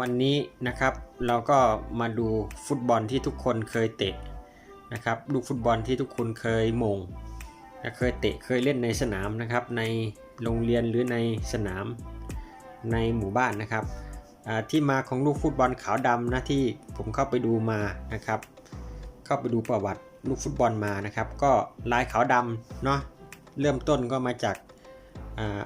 วันนี้นะครับเราก็มาดูฟุตบอลที่ทุกคนเคยเตะนะครับลูกฟุตบอลที่ทุกคนเคยมงเคยเตะเคยเล่นในสนามนะครับ ในโรงเรียนหรือในสนามในหมู่บ้านนะครับที่มาของลูกฟุตบอลขาวดำนะที่ผมเข้าไปดูมานะครับ เข้าไปดูประวัติลูกฟุตบอลมานะครับ ก็ลายขาวดำเนาะเริ่มต้นก็มาจากา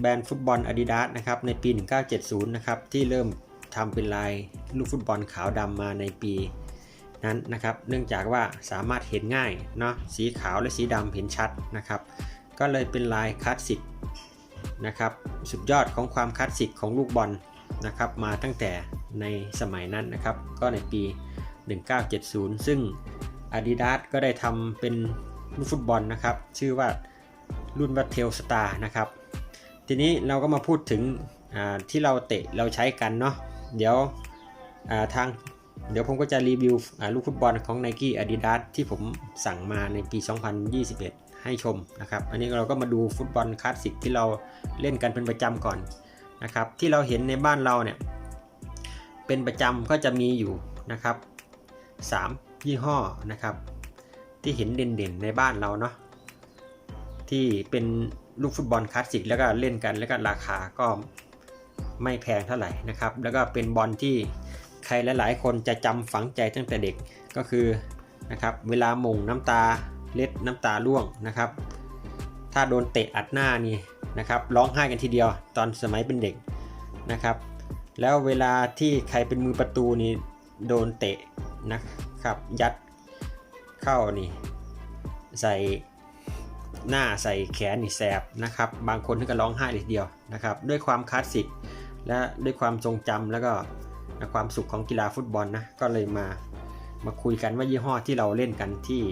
แบรนด์ฟุตบอล Adidas นะครับในปี 1970 นะครับที่เริ่มทำเป็นลายลูกฟุตบอลขาวดำมาในปีนั้นนะครับ เนื่องจากว่าสามารถเห็นง่ายเนาะสีขาวและสีดำเห็นชัดนะครับ ก็เลยเป็นลายคลาสสิกนะครับสุดยอดของความคลาสสิกของลูกบอลนะครับมาตั้งแต่ในสมัยนั้นนะครับ ก็ในปี 1970 ซึ่ง Adidas ก็ได้ทำเป็นลูกฟุตบอลนะครับ ชื่อว่ารุ่นวัตเทลสตาร์นะครับ ทีนี้เราก็มาพูดถึงที่เราเตะเราใช้กันเนาะเดี๋ยวาทางเดี๋ยวผมก็จะรีวิวลูกฟุตบอลของ Nike Adidas ที่ผมสั่งมาในปี 2021 ให้ชมนะครับ อันนี้เราก็มาดูฟุตบอลคลาสสิกที่เราเล่นกันเป็นประจำก่อนนะครับ ที่เราเห็นในบ้านเราเนี่ย เป็นประจำก็จะมีอยู่นะครับ 3 ยี่ห้อนะครับ ที่เห็นเด่นๆในบ้านเราเนาะที่เป็น ลูกฟุตบอลคลาสสิกแล้วก็เล่นกันแล้วก็ราคาก็ไม่แพงเท่าไหร่นะครับ แล้วก็เป็นบอลที่ใครหลายๆ คนจะจำฝังใจตั้งแต่เด็กก็คือนะครับเวลาหม่งน้ำตาเล็ดน้ำตาร่วงนะครับ ถ้าโดนเตะอัดหน้านี่นะครับร้องไห้กันทีเดียวตอนสมัยเป็นเด็กนะครับ แล้วเวลาที่ใครเป็นมือประตูนี่โดนเตะนะครับยัดเข้านี่ใส่ หน้าใส่แขนนี่แสบนะครับ บางคนถึงก็ร้องไห้เลยเดียวนะครับ ด้วยความคลาสสิกและด้วยความทรงจำแล้วก็ความสุขของกีฬาฟุตบอลนะก็เลยมามาคุยกันว่ายี่ห้อที่เราเล่นกันที่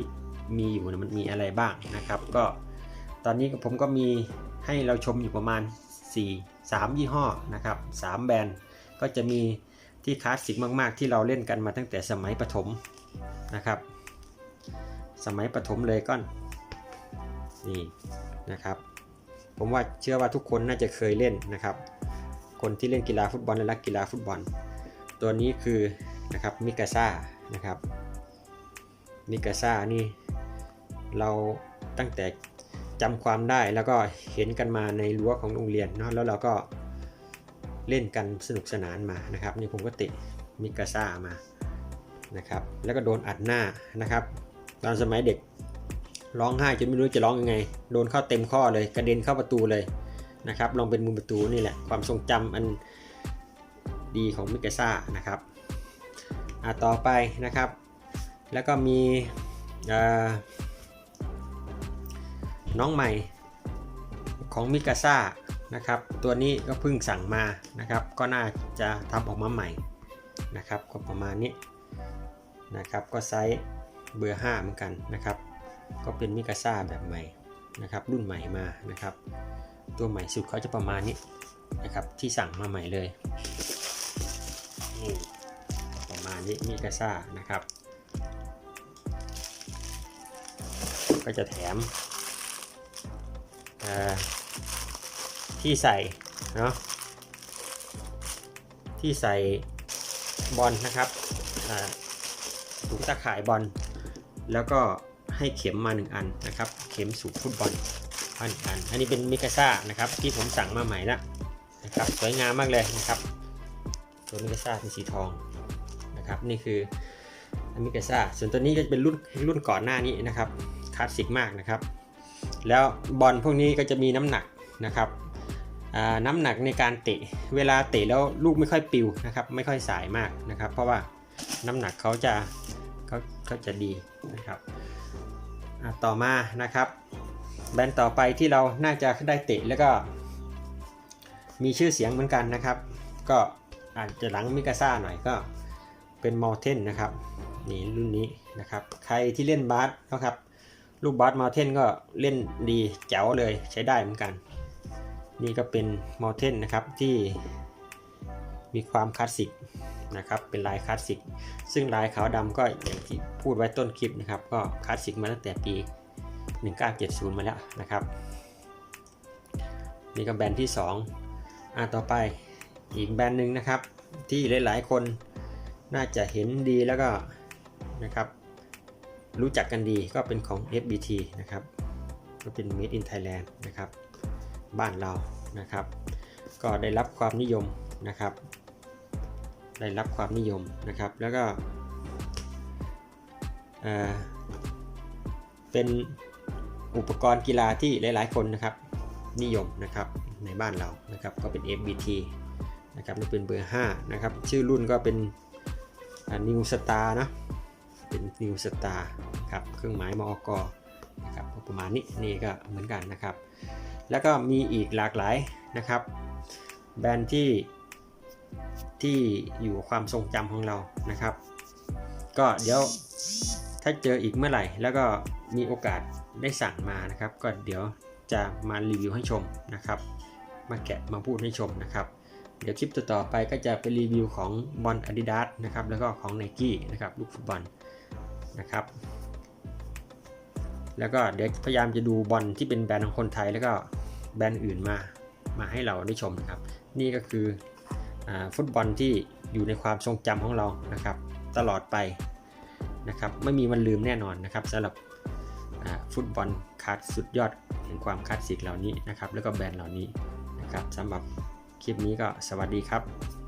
มีอยู่มันมีอะไรบ้างนะครับ ก็ตอนนี้ผมก็มีให้เราชมอยู่ประมาณ 4 3 ยี่ห้อนะครับ 3 แบรนด์ก็จะมีที่คลาสสิกมากๆ ที่เราเล่นกันมาตั้งแต่สมัยประถมนะครับ สมัยประถมเลยก็ นี่นะครับ ผมว่าเชื่อว่าทุกคนน่าจะเคยเล่นนะครับ คนที่เล่นกีฬาฟุตบอลและรักกีฬาฟุตบอล ตัวนี้คือนะครับมิกาซ่านะครับมิกาซ่านี่เราตั้งแต่จำความได้แล้วก็เห็นกันมาในรั้วของโรงเรียนเนาะแล้วเราก็เล่นกันสนุกสนานมานะครับ นี่ผมก็ติมิกาซ่ามานะครับ แล้วก็โดนอัดหน้านะครับ ตอนสมัยเด็ก ร้องไห้จนไม่รู้จะร้องยังไง โดนเข้าเต็มข้อเลยกระเด็นเข้าประตูเลยนะครับลองเป็นมุมประตูนี่แหละความทรงจำอันดีของมิกาซ่านะครับอะต่อไปนะครับ แล้วก็มีน้องใหม่ของมิกาซ่านะครับ ตัวนี้ก็เพิ่งสั่งมานะครับ ก็น่าจะทำออกมาใหม่นะครับ ก็ประมาณนี้นะครับ ก็ไซส์เบอร์ 5 เหมือนกันนะครับ ก็เป็นมิกาซ่าแบบใหม่นะครับรุ่นใหม่มานะครับ ตัวใหม่สุดเขาจะประมาณนี้นะครับที่สั่งมาใหม่เลยนี่ประมาณนี้มิกาซ่านะครับ ก็จะแถมที่ใส่เนาะที่ใส่บอลนะครับถุงตะข่ายบอลแล้วก็ ให้เข็มมา 1 อันนะครับ เข็มสูบฟุตบอลอันอัน อันนี้เป็นมิกาซ่านะครับที่ผมสั่งมาใหม่ล้วนะครับสวยงามมากเลยนะครับ ตัวมิกาซ่าเป็นสีทองนะครับนี่คือมิกาซ่าส่วนตัวนี้ก็จะเป็นรุ่นรุ่นก่อนหน้านี้นะครับคลาสสิกมากนะครับ แล้วบอลพวกนี้ก็จะมีน้ำหนักนะครับน้ำหนักในการเตะเวลาเตะแล้วลูกไม่ค่อยปิวนะครับไม่ค่อยสายมากนะครับ เพราะว่าน้ำหนักเขาจะเขาเขาจะดีนะครับ ต่อมานะครับ แบรนด์ต่อไปที่เราน่าจะได้เตะแล้วก็ มีชื่อเสียงเหมือนกันนะครับ ก็อาจจะหลังมิกาซ่าหน่อยก็เป็นมอลเทนนะครับนี่รุ่นนี้นะครับใครที่เล่นบาสนะครับลูกบาสมอลเทนก็เล่นดีแจ๋วเลยใช้ได้เหมือนกัน นี่ก็เป็นมอลเทนนะครับที่ มีความคลาสสิกนะครับเป็นลายคลาสสิกซึ่งลายขาวดำก็อย่างที่พูดไว้ต้นคลิปนะครับ ก็คลาสสิกมาตั้งแต่ปี 1970 มาแล้วนะครับนี่ก็แบรนด์ที่ 2อ่าต่อไปอีกแบรนด์หนึ่งนะครับ ที่หลาย ๆ คนน่าจะเห็นดีแล้วก็นะครับ รู้จักกันดีก็เป็นของ FBT นะครับก็เป็น Made in Thailand นะครับ บ้านเรานะครับ ก็ได้รับความนิยมนะครับ ได้รับความนิยมนะครับ แล้วก็เป็นอุปกรณ์กีฬาที่หลาย ๆ คนนะครับ นิยมนะครับในบ้านเรานะครับก็เป็น FBT นะครับนี่เป็นเบอร์5นะครับชื่อรุ่นก็เป็นนิวสตาร์นะเป็นนิวสตาร์ครับเครื่องหมายมอกนะครับประมาณนี้นี่ก็เหมือนกันนะครับ แล้วก็มีอีกหลากหลายนะครับ แบรนด์ที่ ที่อยู่ความทรงจำของเรานะครับ ก็เดี๋ยวถ้าเจออีกเมื่อไหร่ แล้วก็มีโอกาสได้สั่งมานะครับ ก็เดี๋ยวจะมารีวิวให้ชมนะครับ มาแกะมาพูดให้ชมนะครับ เดี๋ยวคลิปต่อๆไปก็จะเป็นรีวิวของบอล Adidas นะครับ แล้วก็ของ Nike นะครับลูกฟุตบอลนะครับ แล้วก็เดี๋ยวพยายามจะดูบอลที่เป็นแบรนด์ของคนไทยแล้วก็แบรนด์อื่นมา มาให้เราได้ชมนะครับ นี่ก็คือ ฟุตบอลที่อยู่ในความทรงจำของเรานะครับ ตลอดไปนะครับไม่มีวันลืมแน่นอนนะครับสำหรับฟุตบอลคัดสสุดยอดแห่งความคลาสสิกเหล่านี้นะครับ แล้วก็แบรนด์เหล่านี้นะครับสำหรับคลิปนี้ก็สวัสดีครับ